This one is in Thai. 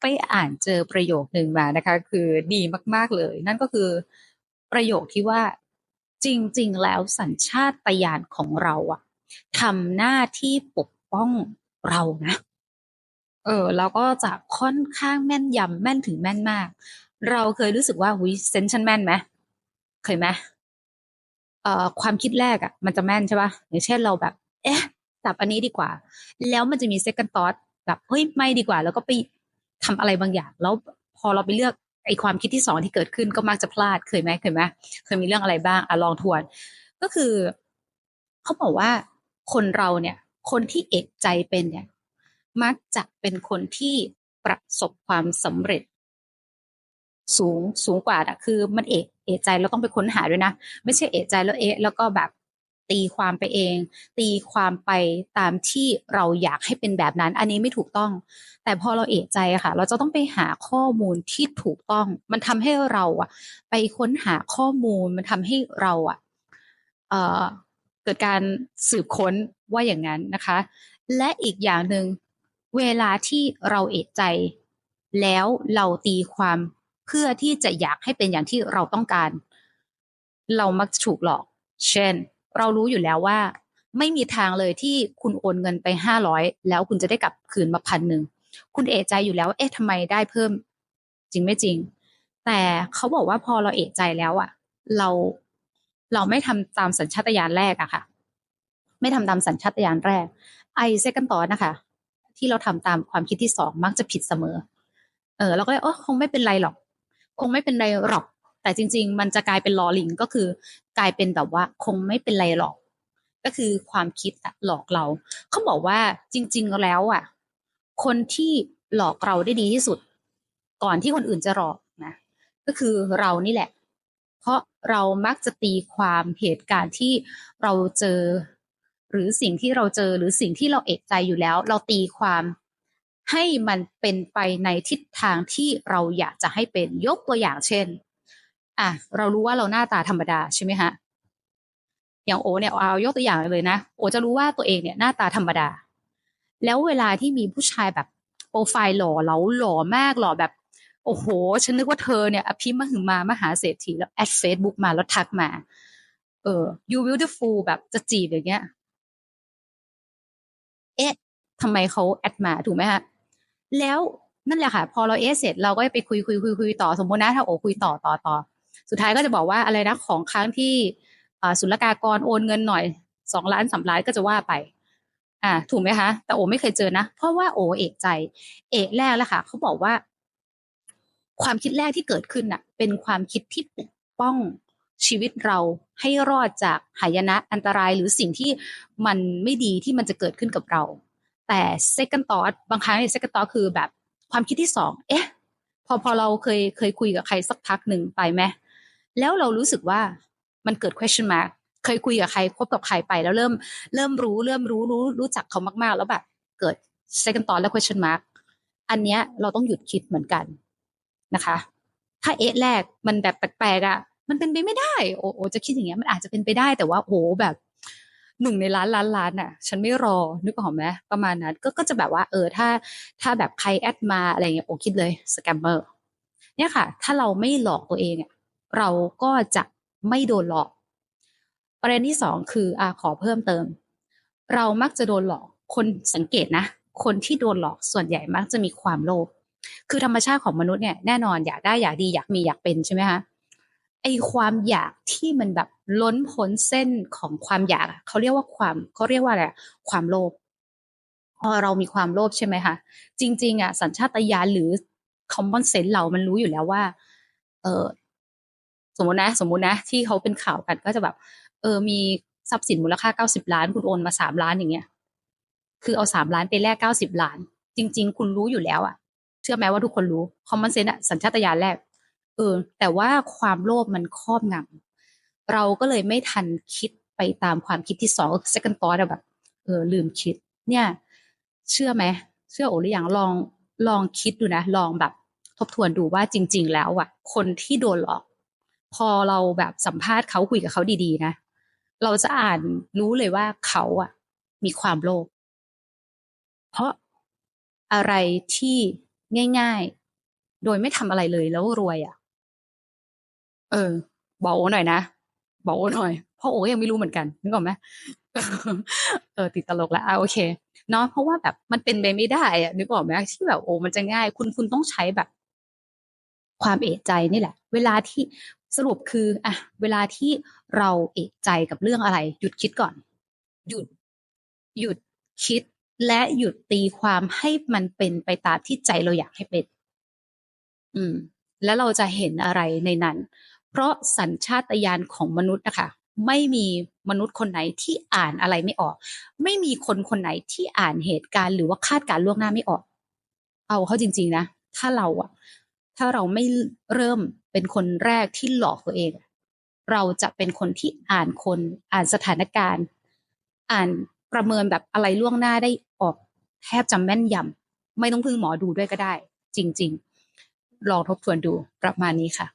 ไปอ่านเจอประโยคหนึ่งมานะคะ คือดีมาก ๆเลย นั่นก็คือประโยคที่ว่าจริง ๆ แล้วสัญชาตญาณของเราอะทำหน้าที่ปกป้องเรานะ เออเราก็จะค่อนข้างแม่นยำแม่นถึงแม่นมาก เราเคยรู้สึกว่าหุยเซนชันแม่นไหมเคยไหมเอ่อความคิดแรกอะมันจะแม่นใช่ปะอย่างเช่นเราแบบ เอ๊ะจับอันนี้ดีกว่า แล้วมันจะมี second thought แบบเฮ้ยไม่ดีกว่า แล้วก็ไป ทำอะไรบางอย่าง แล้วพอเราไปเลือกไอ้ความคิดที่สองที่เกิดขึ้นก็มักจะพลาดเคยไหมเคยไหมเคยมีเรื่องอะไรบ้างอะลองทวน ก็คือเขาบอกว่าคนเราเนี่ย คนที่เอกใจเป็นเนี่ย มักจะเป็นคนที่ประสบความสำเร็จ สูงสูงกว่าอะคือ มันเอกเอกใจเราต้องไปค้นหาด้วยนะ ไม่ใช่เอกใจแล้วเอะแล้วก็แบบ ตีความไปเอง ตีความไปตามที่เราอยากให้เป็นแบบนั้น อันนี้ไม่ถูกต้อง แต่พอเราเอกใจอะค่ะ เราจะต้องไปหาข้อมูลที่ถูกต้อง มันทำให้เราอะไปค้นหาข้อมูลมันทำให้เราอะเอ่อเกิดการสืบค้นว่าอย่างนั้นนะคะ และอีกอย่างหนึ่งเวลาที่เราเอกใจ แล้วเราตีความเพื่อที่จะอยากให้เป็นอย่างที่เราต้องการ เรามักถูกหลอก เช่น เรารู้อยู่แล้วว่า ไม่มีทางเลยที่คุณโอนเงินไปห้าร้อยแล้วคุณจะได้กลับคืนมาพันหนึ่งคุณเอะใจอยู่แล้ว เอ๊ะทำไมได้เพิ่ม จริงไม่จริง แต่เขาบอกว่าพอเราเอะใจแล้วอะเราเราไม่ทำตามสัญชาตญาณแรกอะค่ะ ไม่ทำตามสัญชาตญาณแรก ไอเซกันต่อนะคะ ที่เราทำตามความคิดที่สองมักจะผิดเสมอ เออเราก็เลยโอ้คงไม่เป็นไรหรอก คงไม่เป็นไรหรอก แต่จริง ๆ มันจะกลายเป็นลอลิงก็คือกลายเป็นแบบว่าคงไม่เป็นไรหรอก ก็คือความคิดหลอกเรา เขาบอกว่าจริง ๆ แล้วอะ คนที่หลอกเราได้ดีที่สุด ก่อนที่คนอื่นจะหลอกนะ ก็คือเรานี่แหละ เพราะเรามักจะตีความเหตุการณ์ที่เราเจอ หรือสิ่งที่เราเจอหรือสิ่งที่เราเอกใจอยู่แล้ว เราตีความให้มันเป็นไปในทิศทางที่เราอยากจะให้เป็นยกตัวอย่างเช่น อะเรารู้ว่าเราหน้าตาธรรมดาใช่ไหมฮะอย่างโอเนี่ยเอายกตัวอย่างเลยนะโอจะรู้ว่าตัวเองเนี่ยหน้าตาธรรมดา แล้วเวลาที่มีผู้ชายแบบโปรไฟล์หล่อเราหล่อมากหล่อแบบ โอ้โห ฉันนึกว่าเธอเนี่ยอภิมหึมามหาเศรษฐีแล้วแอดเฟซบุ๊กมาแล้วทักมา เออ you beautiful แบบจะจีบอย่างเงี้ย เอ๊ะทำไมเขาแอดมาถูกไหมฮะแล้วนั่นแหละค่ะ พอเราเอเสร็จเราก็ไปคุยคุยคุยคุยต่อสมมตินะถ้าโอคุยต่อต่อต่อ สุดท้ายก็จะบอกว่าอะไรนะของค้างที่ศุลกากรโอนเงินหน่อยสองล้านสามล้านก็จะว่าไป อ่า ถูกไหมคะ แต่โอไม่เคยเจอนะ เพราะว่าโอเอกใจ เอกแรกแล้วค่ะเขาบอกว่า ความคิดแรกที่เกิดขึ้นน่ะ เป็นความคิดที่ปกป้องชีวิตเราให้รอดจากหายนะอันตรายหรือสิ่งที่มันไม่ดีที่มันจะเกิดขึ้นกับเรา แต่ second thought บางครั้ง second thought คือแบบความคิดที่สอง เอ๊ะ พอพอเราเคยเคยคุยกับใครสักพักหนึ่งไปไหม แล้วเรารู้สึกว่ามันเกิด question mark เคยคุยกับใครพบกับใครไปแล้วเริ่มเริ่มรู้เริ่มรู้รู้รู้จักเขามากๆ แล้วแบบเกิด second thought และ question mark อันเนี้ยเราต้องหยุดคิดเหมือนกันนะคะ ถ้าเอ๊ะแรกมันแบบแปลกๆอะ่ะ มันเป็นไปไม่ได้ โอ้โอจะคิดอย่างเงี้ยมันอาจจะเป็นไปได้แต่ว่าโอ้แบบหนึ่งในล้านล้านล้านอะ ฉันไม่รอนึกออกไหมประมาณนั้นก็ก็จะแบบว่า เออถ้า ถ้าแบบใครแอดมาอะไรเงี้ยโอ้คิดเลยสแกมเมอร์เนี่ยค่ะ ถ้าเราไม่หลอกตัวเองอะ เราก็จะไม่โดนหลอก ประเด็นที่สองคืออาขอเพิ่มเติม เรามักจะโดนหลอก คนสังเกตนะ คนที่โดนหลอกส่วนใหญ่มักจะมีความโลภ คือธรรมชาติของมนุษย์เนี่ยแน่นอนอยากได้อยากดีอยากมีอยากเป็นใช่ไหมคะ ไอความอยากที่มันแบบล้นพ้นเส้นของความอยากเขาเรียกว่าความเขาเรียกว่าอะไร ความโลภพอเรามีความโลภใช่ไหมคะ จริง ๆอะสัญชาตญาณหรือ common sense เรามันรู้อยู่แล้วว่า เออ สมมตินะสมมตินะที่เขาเป็นข่าวกันก็จะแบบ เออมีทรัพย์สินมูลค่าเก้าสิบล้านคุณโอนมาสามล้านอย่างเงี้ยคือเอาสามล้านไปแลกเก้าสิบล้าน จริง ๆ คุณรู้อยู่แล้วอะเชื่อไหมว่าทุกคนรู้ common sense อะสัญชาตญาณแรกเออแต่ว่าความโลภมันครอบงำเราก็เลยไม่ทันคิดไปตามความคิดที่สอง second thought แบบเออลืมคิด เนี่ย เชื่อไหมเชื่อโอหรือยังลองลองคิดดูนะ ลองแบบทบทวนดูว่าจริง ๆ แล้วอะคนที่โดนหลอก พอเราแบบสัมภาษณ์เขาคุยกับเขาดีๆนะเราจะอ่านรู้เลยว่าเขาอะมีความโลภเพราะอะไรที่ง่ายๆ โดยไม่ทำอะไรเลยแล้วรวยอะเออ บอกโอหน่อยนะบอกโอหน่อยเพราะโอยังไม่รู้เหมือนกันนึกออกไหมเออติดตลกแล้วอะโอเคเนาะเพราะว่าแบบมันเป็นไปไม่ได้อะนึกออกไหมที่แบบโอ้มันจะง่าย คุณคุณต้องใช้แบบ ความเอะใจนี่แหละ เวลาที่ สรุปคืออะเวลาที่เราเอะใจกับเรื่องอะไร หยุดคิดก่อน หยุด หยุดคิดและหยุดตีความให้มันเป็นไปตามที่ใจเราอยากให้เป็น อืม แล้วเราจะเห็นอะไรในนั้น เพราะสัญชาตญาณของมนุษย์นะคะ ไม่มีมนุษย์คนไหนที่อ่านอะไรไม่ออก ไม่มีคนคนไหนที่อ่านเหตุการณ์หรือว่าคาดการณ์ล่วงหน้าไม่ออก เอาเข้าจริง ๆ นะ ถ้าเราอะ ถ้าเราไม่เริ่มเป็นคนแรกที่หลอกตัวเอง เราจะเป็นคนที่อ่านคนอ่านสถานการณ์ อ่านประเมินแบบอะไรล่วงหน้าได้ออกแทบจำแม่นยำไม่ต้องพึ่งหมอดูด้วยก็ได้ จริง ๆ ลองทบทวนดูประมาณนี้ค่ะ